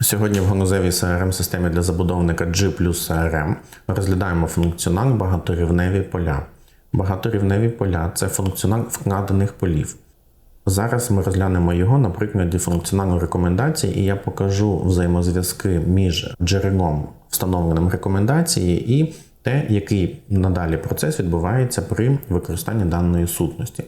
Сьогодні в ганузевій crm системі для забудовника G плюс CRM розглядаємо функціонал багаторівневі поля. Багаторівневі поля це функціонал вкладених полів. Зараз ми розглянемо його на прикладі функціоналу рекомендації, і я покажу взаємозв'язки між джерелом, встановленим рекомендації, і те, який надалі процес відбувається при використанні даної сутності.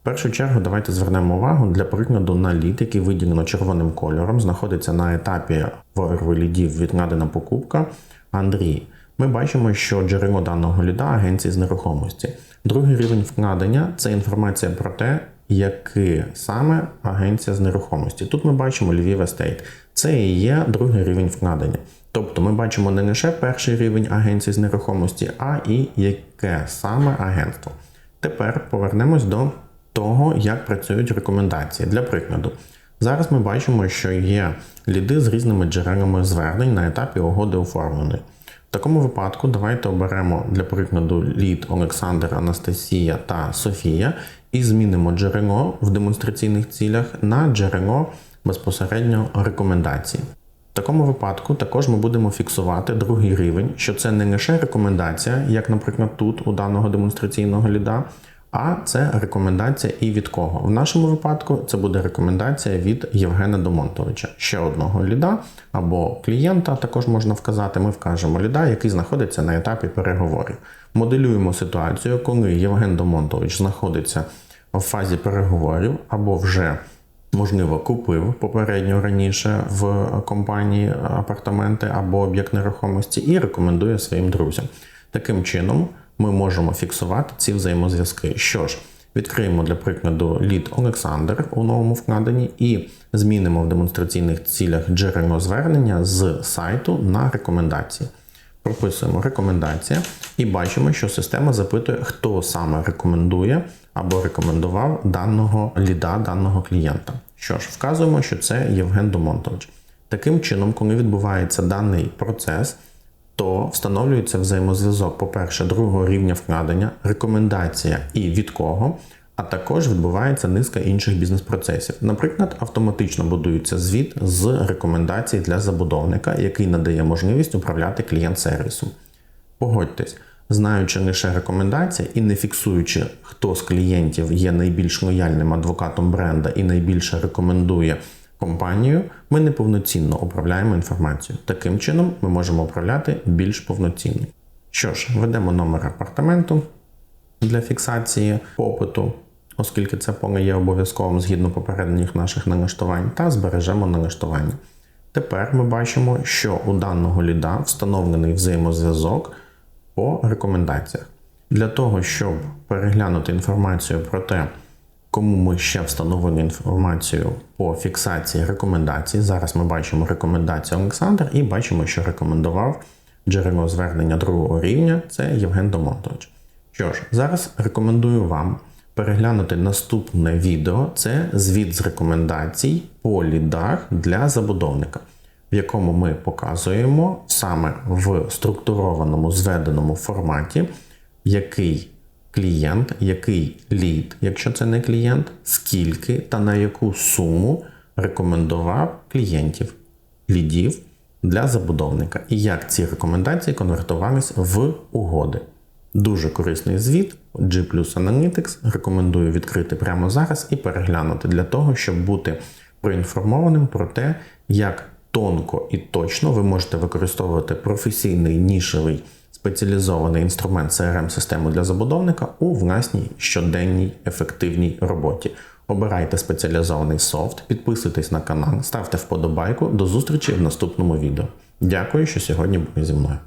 В першу чергу давайте звернемо увагу для прикладу на лід, який виділено червоним кольором, знаходиться на етапі виробу лідів відкладена покупка Андрій. Ми бачимо, що джерело даного ліда агенції з нерухомості. Другий рівень вкладення це інформація про те, який саме агенція з нерухомості. Тут ми бачимо Львів Естейт. Це і є другий рівень вкладення. Тобто ми бачимо не лише перший рівень агенції з нерухомості, а і яке саме агентство. Тепер повернемось до того, як працюють рекомендації. Для прикладу, зараз ми бачимо, що є ліди з різними джерелами звернень на етапі угоди оформленої. В такому випадку давайте оберемо для прикладу лід Олександр, Анастасія та Софія і змінимо джерело в демонстраційних цілях на джерело безпосередньо рекомендації. В такому випадку також ми будемо фіксувати другий рівень, що це не лише рекомендація, як, наприклад, тут у даного демонстраційного ліда, а це рекомендація і від кого. В нашому випадку це буде рекомендація від Євгена Домонтовича, ще одного ліда або клієнта, також можна вказати. Ми вкажемо ліда, який знаходиться на етапі переговорів. Моделюємо ситуацію, коли Євген Домонтович знаходиться в фазі переговорів або вже. Можливо, купив попередньо раніше в компанії апартаменти або об'єкт нерухомості і рекомендує своїм друзям. Таким чином, ми можемо фіксувати ці взаємозв'язки. Що ж, відкриємо для прикладу лід Олександр у новому вкладенні і змінимо в демонстраційних цілях джерело звернення з сайту на рекомендації. Прописуємо рекомендація і бачимо, що система запитує, хто саме рекомендує або рекомендував даного ліда, даного клієнта. Що ж, вказуємо, що це Євген Домонтович. Таким чином, коли відбувається даний процес, то встановлюється взаємозв'язок, по-перше, другого рівня вкладення, рекомендація і від кого, а також відбувається низка інших бізнес-процесів. Наприклад, автоматично будується звіт з рекомендацій для забудовника, який надає можливість управляти клієнт-сервісом. Погодьтесь, знаючи лише рекомендації і не фіксуючи, хто з клієнтів є найбільш лояльним адвокатом бренда і найбільше рекомендує компанію, ми неповноцінно управляємо інформацією. Таким чином, ми можемо управляти більш повноцінно. Що ж, введемо номер апартаменту для фіксації попиту, оскільки це поле є обов'язковим згідно попередніх наших налаштувань, та збережемо налаштування. Тепер ми бачимо, що у даного ліда встановлений взаємозв'язок по рекомендаціях. Для того, щоб переглянути інформацію про те, Кому ми ще встановили інформацію по фіксації рекомендацій. Зараз ми бачимо рекомендацію Олександр і бачимо, що рекомендував джерело звернення другого рівня це Євген Домонтович. Що ж, зараз рекомендую вам переглянути наступне відео це звіт з рекомендацій по лідах для забудовника, в якому ми показуємо саме в структурованому зведеному форматі, який клієнт, який лід, якщо це не клієнт, скільки та на яку суму рекомендував клієнтів, лідів для забудовника, і як ці рекомендації конвертувались в угоди. Дуже корисний звіт G Analytics. Рекомендую відкрити прямо зараз і переглянути для того, щоб бути проінформованим про те, як тонко і точно ви можете використовувати професійний нішевий спеціалізований інструмент crm систему для забудовника у власній щоденній ефективній роботі. Обирайте спеціалізований софт, підписуйтесь на канал, ставте вподобайку. До зустрічі в наступному відео. Дякую, що сьогодні були зі мною.